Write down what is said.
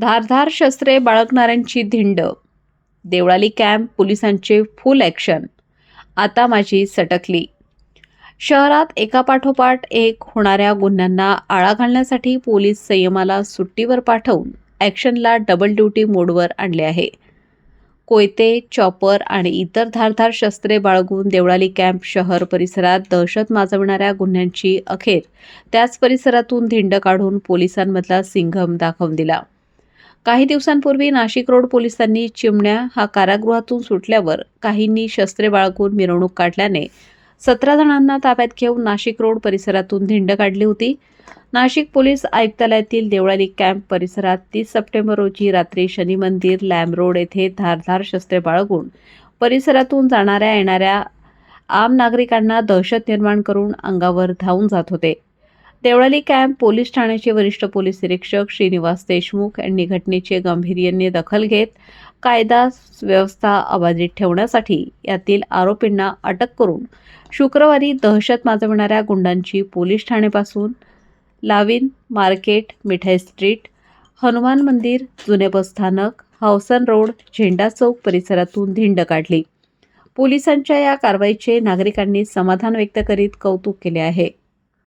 धारधार शस्त्रे बाळगणाऱ्यांची धिंड. देवळाली कॅम्प पोलिसांचे फुल ॲक्शन आता माझी सटकली. शहरात एकापाठोपाठ एक होणाऱ्या गुन्ह्यांना आळा घालण्यासाठी पोलीस संयमाला सुट्टीवर पाठवून ॲक्शनला डबल ड्युटी मोडवर आणले आहे. कोयते चॉपर आणि इतर धारधार शस्त्रे बाळगून देवळाली कॅम्प शहर परिसरात दहशत माजवणाऱ्या गुन्ह्यांची अखेर त्याच परिसरातून धिंड काढून पोलिसांमधला सिंघम दाखवून दिला. काही दिवसांपूर्वी नाशिक रोड पोलिसांनी चिमण्या हा कारागृहातून सुटल्यावर काहींनी शस्त्रे बाळगून मिरवणूक काढल्याने सतरा जणांना ताब्यात घेऊन नाशिक रोड परिसरातून धिंड काढली होती. नाशिक पोलीस आयुक्तालयातील देवळाली कॅम्प परिसरात तीस सप्टेंबर रोजी रात्री शनी मंदिर लॅम रोड येथे धारधार शस्त्रे बाळगून परिसरातून जाणाऱ्या येणाऱ्या आम नागरिकांना दहशत निर्माण करून अंगावर धावून जात होते. देवळाली कॅम्प पोलीस ठाण्याचे वरिष्ठ पोलीस निरीक्षक श्रीनिवास देशमुख यांनी घटनेचे गांभीर्याने दखल घेत कायदा व्यवस्था अबाधित ठेवण्यासाठी यातील आरोपींना अटक करून शुक्रवारी दहशत माजवणाऱ्या गुंडांची पोलीस ठाण्यापासून लावीन मार्केट मिठाई स्ट्रीट हनुमान मंदिर जुने बस स्थानक हावसन रोड झेंडा चौक परिसरातून धिंड काढली. पोलिसांच्या या कारवाईचे नागरिकांनी समाधान व्यक्त करीत कौतुक केले आहे.